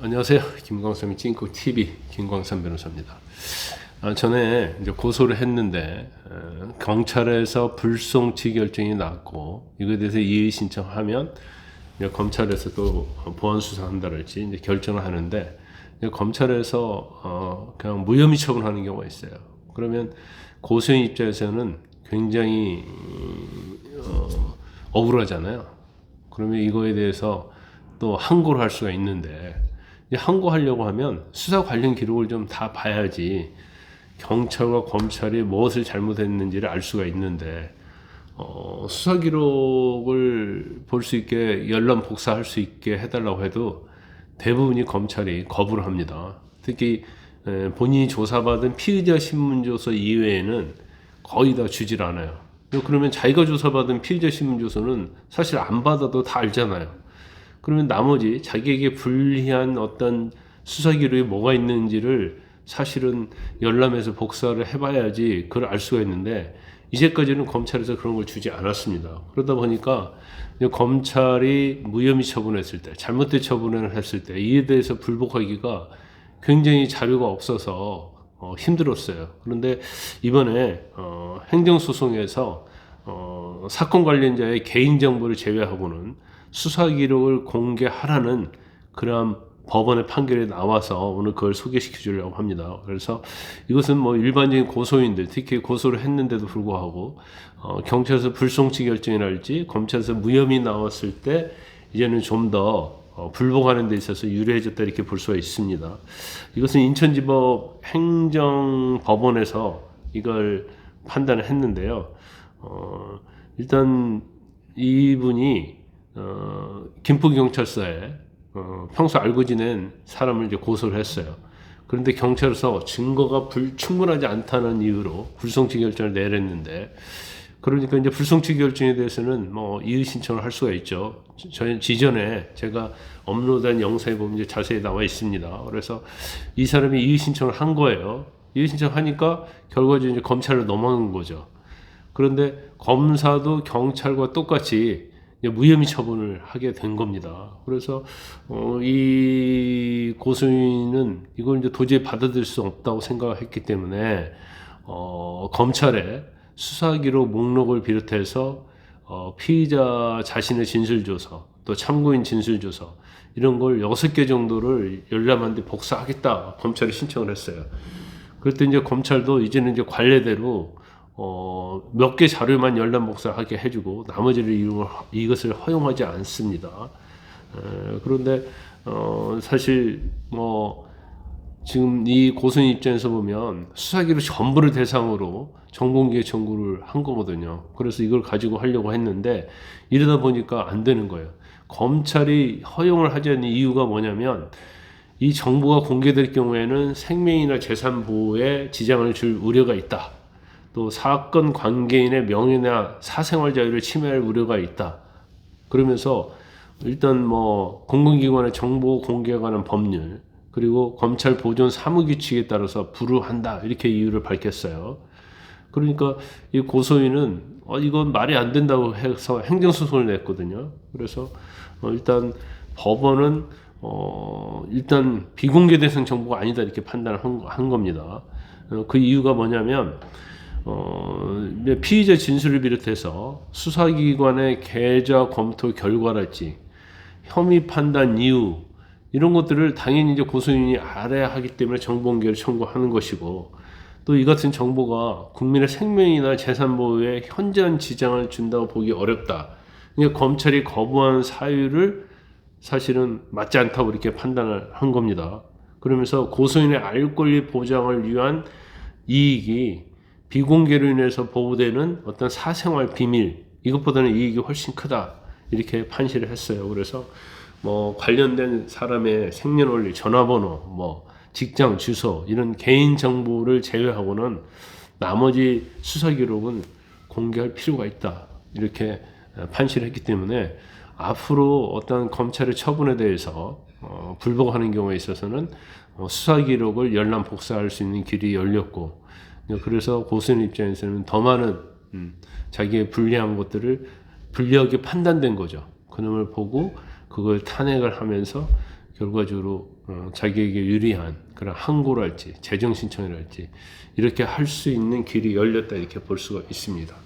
안녕하세요. 김광삼의 찐코 TV 김광삼 변호사입니다. 아, 전에 이제 고소를 했는데 어, 경찰에서 불송치 결정이 났고 이거에 대해서 이의 신청하면 검찰에서 또 보안 수사한다랄지 이제 결정을 하는데 이제 검찰에서 어, 그냥 무혐의 처분하는 경우가 있어요. 그러면 고소인 입장에서는 굉장히 어, 억울하잖아요. 그러면 이거에 대해서 또 항고를 할 수가 있는데 이 항고하려고 하면 수사 관련 기록을 좀 다 봐야지 경찰과 검찰이 무엇을 잘못했는지를 알 수가 있는데 어, 수사 기록을 볼 수 있게 열람 복사할 수 있게 해달라고 해도 대부분이 검찰이 거부를 합니다. 특히 에, 본인이 조사받은 피의자 신문조서 이외에는 거의 다 주질 않아요. 그러면 자기가 조사받은 피의자 신문조서는 사실 안 받아도 다 알잖아요. 그러면 나머지 자기에게 불리한 어떤 수사 기록이 뭐가 있는지를 사실은 열람해서 복사를 해봐야지 그걸 알 수가 있는데 이제까지는 검찰에서 그런 걸 주지 않았습니다. 그러다 보니까 검찰이 무혐의 처분했을 때, 잘못된 처분을 했을 때 이에 대해서 불복하기가 굉장히 자료가 없어서 어, 힘들었어요. 그런데 이번에 어, 행정소송에서 어, 사건 관련자의 개인 정보를 제외하고는 수사 기록을 공개하라는 그런 법원의 판결이 나와서 오늘 그걸 소개시켜 주려고 합니다. 그래서 이것은 뭐 일반적인 고소인들, 특히 고소를 했는데도 불구하고 어, 경찰에서 불송치 결정이랄지 검찰에서 무혐의 나왔을 때 이제는 좀더 어, 불복하는 데 있어서 유리해졌다 이렇게 볼 수가 있습니다. 이것은 인천지법 행정법원에서 이걸 판단을 했는데요. 어, 일단 이분이 어, 김포 경찰서에 어, 평소 알고 지낸 사람을 이제 고소를 했어요. 그런데 경찰에서 증거가 불, 충분하지 않다는 이유로 불송치 결정을 내렸는데 그러니까 이제 불송치 결정에 대해서는 뭐 이의 신청을 할 수가 있죠. 저 지전에 제가 업로드한 영상에 보면 이제 자세히 나와 있습니다. 그래서 이 사람이 이의 신청을 한 거예요. 이의 신청하니까 결과적으로 이제 검찰로 넘어간 거죠. 그런데 검사도 경찰과 똑같이 무혐의 처분을 하게 된 겁니다. 그래서 어, 이 고소인은 이걸 이제 도저히 받아들일 수 없다고 생각했기 때문에 어, 검찰에 수사기록 목록을 비롯해서 어, 피의자 자신의 진술조서 또 참고인 진술조서 이런 걸 여섯 개 정도를 열람한데 복사하겠다 검찰이 신청을 했어요. 그랬더니 이제 검찰도 이제는 이제 관례대로 어, 몇 개 자료만 열람 복사하게 해주고 나머지를 이것을 허용하지 않습니다. 에, 그런데 어, 사실 뭐 지금 이 고소인 입장에서 보면 수사기로 전부를 대상으로 정공개 청구를 한 거거든요. 그래서 이걸 가지고 하려고 했는데 이러다 보니까 안 되는 거예요. 검찰이 허용을 하지 않는 이유가 뭐냐면 이 정보가 공개될 경우에는 생명이나 재산 보호에 지장을 줄 우려가 있다. 또 사건 관계인의 명예나 사생활 자유를 침해할 우려가 있다. 그러면서 일단 뭐 공공기관의 정보 공개에 관한 법률 그리고 검찰 보존 사무 규칙에 따라서 불우한다 이렇게 이유를 밝혔어요. 그러니까 이 고소인은 어, 이건 말이 안 된다고 해서 행정소송을 냈거든요. 그래서 어, 일단 법원은 어, 일단 비공개 대상 정보가 아니다 이렇게 판단을 한, 한 겁니다. 어, 그 이유가 뭐냐면 어, 피의자 진술을 비롯해서 수사기관의 계좌 검토 결과랄지 혐의 판단 이유 이런 것들을 당연히 이제 고소인이 알아야 하기 때문에 정보 공개를 청구하는 것이고 또 이 같은 정보가 국민의 생명이나 재산 보호에 현저한 지장을 준다고 보기 어렵다. 그러니까 검찰이 거부한 사유를 사실은 맞지 않다고 이렇게 판단을 한 겁니다. 그러면서 고소인의 알 권리 보장을 위한 이익이 비공개로 인해서 보호되는 어떤 사생활 비밀 이것보다는 이익이 훨씬 크다 이렇게 판시를 했어요. 그래서 뭐 관련된 사람의 생년월일, 전화번호, 뭐 직장 주소 이런 개인 정보를 제외하고는 나머지 수사 기록은 공개할 필요가 있다 이렇게 판시를 했기 때문에 앞으로 어떤 검찰의 처분에 대해서 어, 불복하는 경우에 있어서는 어, 수사 기록을 열람 복사할 수 있는 길이 열렸고 그래서 고수인 입장에서는 더 많은 음, 자기의 불리한 것들을 불리하게 판단된 거죠. 그놈을 보고 그걸 탄핵을 하면서 결과적으로 어, 자기에게 유리한 그런 항고랄지 재정 신청이랄지 이렇게 할 수 있는 길이 열렸다 이렇게 볼 수가 있습니다.